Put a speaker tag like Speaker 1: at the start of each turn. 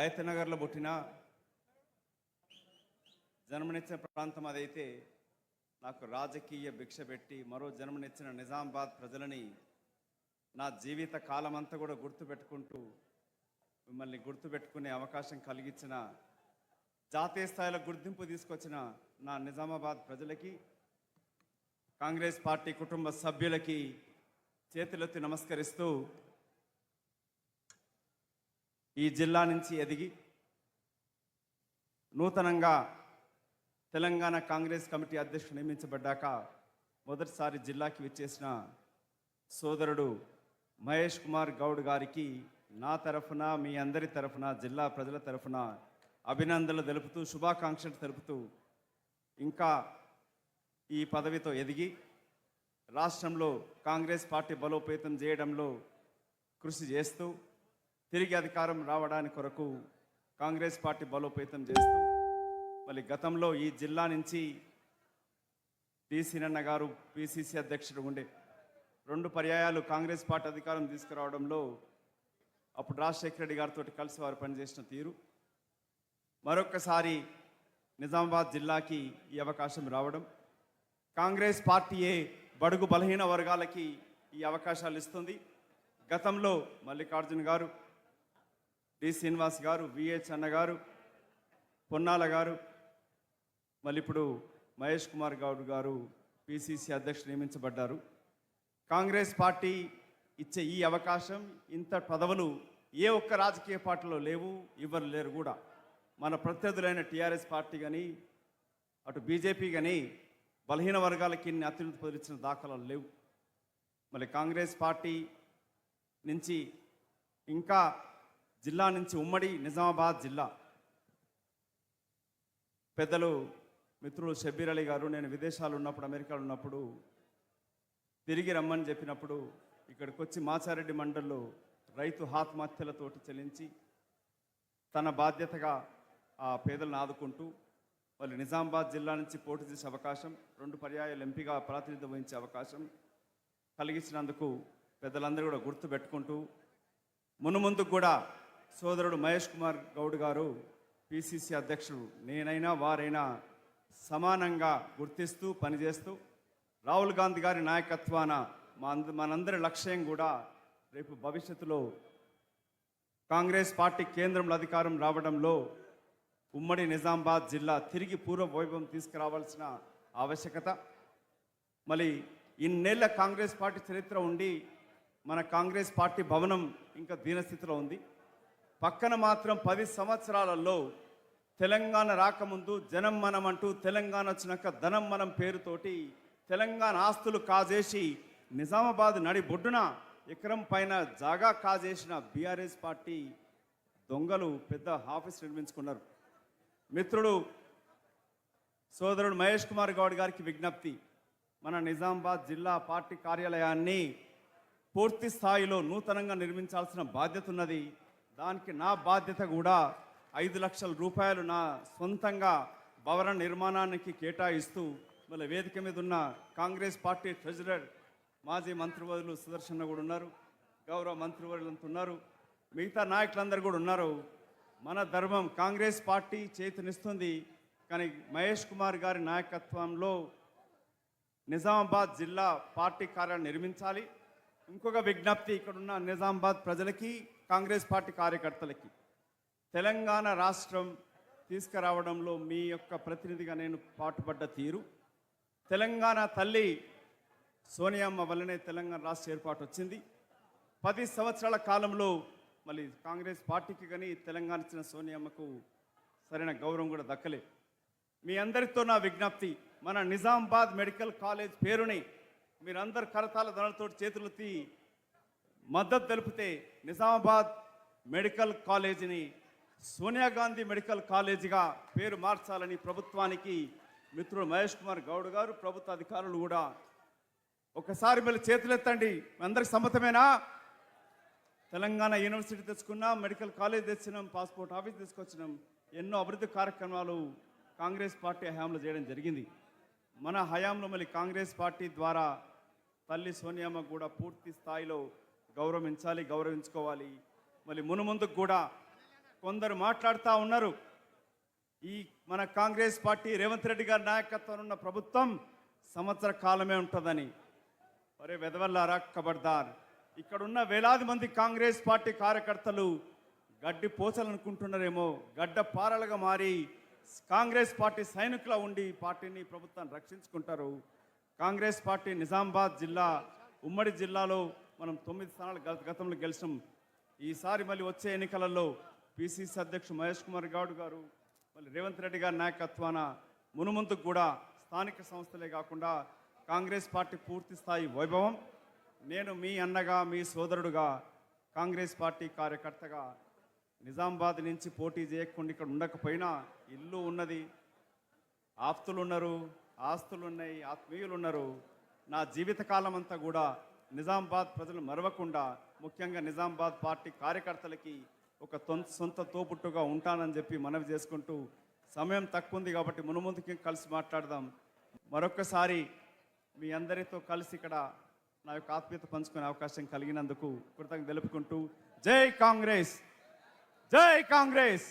Speaker 1: హయతనగర్లో పుట్టిన జన్మనిచ్చిన ప్రాంతం అదైతే నాకు రాజకీయ భిక్ష పెట్టి మరో జన్మనిచ్చిన నిజామాబాద్ ప్రజలని నా జీవిత కాలమంతా కూడా గుర్తుపెట్టుకుంటూ మిమ్మల్ని గుర్తుపెట్టుకునే అవకాశం కలిగించిన జాతీయ స్థాయిలో గుర్తింపు తీసుకొచ్చిన నా నిజామాబాద్ ప్రజలకి కాంగ్రెస్ పార్టీ కుటుంబ సభ్యులకి చేతులెత్తి నమస్కరిస్తూ ఈ జిల్లా నుంచి ఎదిగి నూతనంగా తెలంగాణ కాంగ్రెస్ కమిటీ అధ్యక్షుడు నియమించబడ్డాక మొదటిసారి జిల్లాకి విచ్చేసిన సోదరుడు మహేష్ కుమార్ గౌడ్ గారికి నా తరఫున మీ అందరి తరఫున జిల్లా ప్రజల తరఫున అభినందనలు తెలుపుతూ శుభాకాంక్షలు తెలుపుతూ ఇంకా ఈ పదవితో ఎదిగి రాష్ట్రంలో కాంగ్రెస్ పార్టీ బలోపేతం చేయడంలో కృషి చేస్తూ తిరిగి అధికారం రావడానికి కొరకు కాంగ్రెస్ పార్టీ బలోపేతం చేస్తూ మళ్ళీ గతంలో ఈ జిల్లా నుంచి డీసీ నన్న గారు పిసిసి అధ్యక్షుడు ఉండే రెండు పర్యాయాలు కాంగ్రెస్ పార్టీ అధికారం తీసుకురావడంలో అప్పుడు రాజశేఖర రెడ్డి గారితో కలిసి వారు పనిచేసిన తీరు. మరొక్కసారి నిజామాబాద్ జిల్లాకి ఈ అవకాశం రావడం కాంగ్రెస్ పార్టీయే బడుగు బలహీన వర్గాలకి ఈ అవకాశాలు ఇస్తుంది. గతంలో మల్లికార్జున గారు డి శ్రీనివాస్ గారు విహెచ్ అన్న గారు పొన్నాల గారు మళ్ళీ ఇప్పుడు మహేష్ కుమార్ గౌడ్ గారు పిసిసి అధ్యక్షుడు నియమించబడ్డారు. కాంగ్రెస్ పార్టీ ఇచ్చే ఈ అవకాశం ఇంత పదవులు ఏ ఒక్క రాజకీయ పార్టీలో లేవు ఇవ్వరు లేరు కూడా. మన ప్రత్యర్థులైన టీఆర్ఎస్ పార్టీ కానీ అటు బీజేపీ కానీ బలహీన వర్గాలకి ఇన్ని అత్యున్నత పదవులు ఇచ్చిన దాఖలాలు లేవు. మళ్ళీ కాంగ్రెస్ పార్టీ నుంచి ఇంకా జిల్లా నుంచి ఉమ్మడి నిజామాబాద్ జిల్లా. పెద్దలు మిత్రులు షబీర్ అలీ గారు నేను విదేశాలు ఉన్నప్పుడు అమెరికాలో ఉన్నప్పుడు తిరిగి రమ్మని చెప్పినప్పుడు ఇక్కడికి వచ్చి మాచారెడ్డి మండల్లో రైతు ఆత్మహత్యలతోటి చెల్లించి తన బాధ్యతగా ఆ పేదలను ఆదుకుంటూ వాళ్ళు నిజామాబాద్ జిల్లా నుంచి పోటీ చేసే అవకాశం రెండు పర్యాయాలు ఎంపీగా ప్రాతినిధ్యం వహించే అవకాశం కలిగించినందుకు పెద్దలందరూ కూడా గుర్తు పెట్టుకుంటూ మునుముందుకు కూడా సోదరుడు మహేష్ కుమార్ గౌడ్ గారు పిసిసి అధ్యక్షుడు. నేనైనా వారైనా సమానంగా గుర్తిస్తూ పనిచేస్తూ రాహుల్ గాంధీ గారి నాయకత్వాన మా అంద మనందరి లక్ష్యం కూడా రేపు భవిష్యత్తులో కాంగ్రెస్ పార్టీ కేంద్రంలో అధికారం రావడంలో ఉమ్మడి నిజామాబాద్ జిల్లా తిరిగి పూర్వ వైభవం తీసుకురావాల్సిన ఆవశ్యకత. మళ్ళీ ఇన్నేళ్ళ కాంగ్రెస్ పార్టీ చరిత్ర ఉండి మన కాంగ్రెస్ పార్టీ భవనం ఇంకా దీనస్థితిలో ఉంది. పక్కన మాత్రం పది సంవత్సరాలలో తెలంగాణ రాకముందు జనం మనం అంటూ తెలంగాణ వచ్చినాక ధనం మనం పేరుతోటి తెలంగాణ ఆస్తులు కాజేసి నిజామాబాద్ నడి బొడ్డున ఎకరం పైన జాగా కాజేసిన బీఆర్ఎస్ పార్టీ దొంగలు పెద్ద ఆఫీస్ నిర్మించుకున్నారు. మిత్రుడు సోదరుడు మహేష్ కుమార్ గౌడ్ గారికి విజ్ఞప్తి మన నిజామాబాద్ జిల్లా పార్టీ కార్యాలయాన్ని పూర్తి స్థాయిలో నూతనంగా నిర్మించాల్సిన బాధ్యత ఉన్నది. దానికి నా బాధ్యత కూడా ఐదు లక్షల రూపాయలు నా సొంతంగా భవన నిర్మాణానికి కేటాయిస్తూ మళ్ళీ వేదిక మీద ఉన్న కాంగ్రెస్ పార్టీ ట్రెజరర్ మాజీ మంత్రివర్యులు సుదర్శన కూడా ఉన్నారు గౌరవ మంత్రివర్యులంతా ఉన్నారు మిగతా నాయకులందరూ కూడా ఉన్నారు. మన ధర్మం కాంగ్రెస్ పార్టీ చేతినిస్తుంది కానీ మహేష్ కుమార్ గారి నాయకత్వంలో నిజామాబాద్ జిల్లా పార్టీ కార్యాలయం నిర్మించాలి. ఇంకొక విజ్ఞప్తి ఇక్కడున్న నిజామాబాద్ ప్రజలకి కాంగ్రెస్ పార్టీ కార్యకర్తలకి. తెలంగాణ రాష్ట్రం తీసుకురావడంలో మీ యొక్క ప్రతినిధిగా నేను పాటుపడ్డ తీరు. తెలంగాణ తల్లి సోనియామ్మ వల్లనే తెలంగాణ రాష్ట్ర ఏర్పాటు వచ్చింది. పది సంవత్సరాల కాలంలో మళ్ళీ కాంగ్రెస్ పార్టీకి కానీ తెలంగాణ ఇచ్చిన సోనియామ్మకు సరైన గౌరవం కూడా దక్కలే. మీ అందరితో నా విజ్ఞప్తి మన నిజామాబాద్ మెడికల్ కాలేజ్ పేరుని మీరందరు కరతాల ధనలతో తీ మద్దతు తెలిపితే నిజామాబాద్ మెడికల్ కాలేజీని సోనియా గాంధీ మెడికల్ కాలేజీగా పేరు మార్చాలని ప్రభుత్వానికి మిత్రుడు మహేష్ కుమార్ గౌడ్ గారు ప్రభుత్వ అధికారులు కూడా ఒకసారి మళ్ళీ చేతులెత్తండి. అందరికి సమ్మతమేనా? తెలంగాణ యూనివర్సిటీ తెచ్చుకున్నాం మెడికల్ కాలేజ్ తెచ్చినాం పాస్పోర్ట్ ఆఫీస్ తీసుకొచ్చినాం. ఎన్నో అభివృద్ధి కార్యక్రమాలు కాంగ్రెస్ పార్టీ హయాంలో చేయడం జరిగింది. మన హయాంలో మళ్ళీ కాంగ్రెస్ పార్టీ ద్వారా తల్లి సోనియామ్మ కూడా పూర్తి స్థాయిలో గౌరవించాలి గౌరవించుకోవాలి. మళ్ళీ మునుముందుకు కూడా కొందరు మాట్లాడుతూ ఉన్నారు. ఈ మన కాంగ్రెస్ పార్టీ రేవంత్ రెడ్డి గారి నాయకత్వం ఉన్న ప్రభుత్వం సంవత్సర కాలమే ఉంటుందని. ఒరే వెదవల్లారా కబడ్దార్. ఇక్కడున్న వేలాది మంది కాంగ్రెస్ పార్టీ కార్యకర్తలు గడ్డి పోచాలనుకుంటున్నారేమో గడ్డ పారలుగా మారి కాంగ్రెస్ పార్టీ సైనికుల ఉండి పార్టీని ప్రభుత్వాన్ని రక్షించుకుంటారు. కాంగ్రెస్ పార్టీ నిజామాబాద్ జిల్లా ఉమ్మడి జిల్లాలో మనం తొమ్మిది స్థానాలు గత- గతంలో గెలిచాం. ఈసారి మళ్ళీ వచ్చే ఎన్నికలలో పిసిసి అధ్యక్షుడు మహేష్ కుమార్ గౌడ్ గారు మళ్ళీ రేవంత్ రెడ్డి గారి నాయకత్వాన మునుముందుకు కూడా స్థానిక సంస్థలే కాకుండా కాంగ్రెస్ పార్టీ పూర్తి స్థాయి వైభవం. నేను మీ అన్నగా మీ సోదరుడుగా కాంగ్రెస్ పార్టీ కార్యకర్తగా నిజామాబాద్ నుంచి పోటీ చేయకుండా ఇక్కడ ఉండకపోయినా ఇల్లు ఉన్నది ఆప్తులు ఉన్నారు ఆస్తులు ఉన్నాయి ఆత్మీయులు ఉన్నారు నా జీవితకాలం అంతా కూడా నిజామాబాద్ ప్రజలు మరవకుండా ముఖ్యంగా నిజామాబాద్ పార్టీ కార్యకర్తలకి ఒక తొం- సొంత తోపుట్టుగా ఉంటానని చెప్పి మనవి చేసుకుంటూ సమయం తక్కువ ఉంది కాబట్టి మునుముందుకి కలిసి మాట్లాడదాం. మరొక్కసారి మీ అందరితో కలిసి ఇక్కడ నా యొక్క ఆత్మీయత పంచుకునే అవకాశం కలిగినందుకు కృతజ్ఞత తెలుపుకుంటూ జై కాంగ్రెస్! జై కాంగ్రెస్!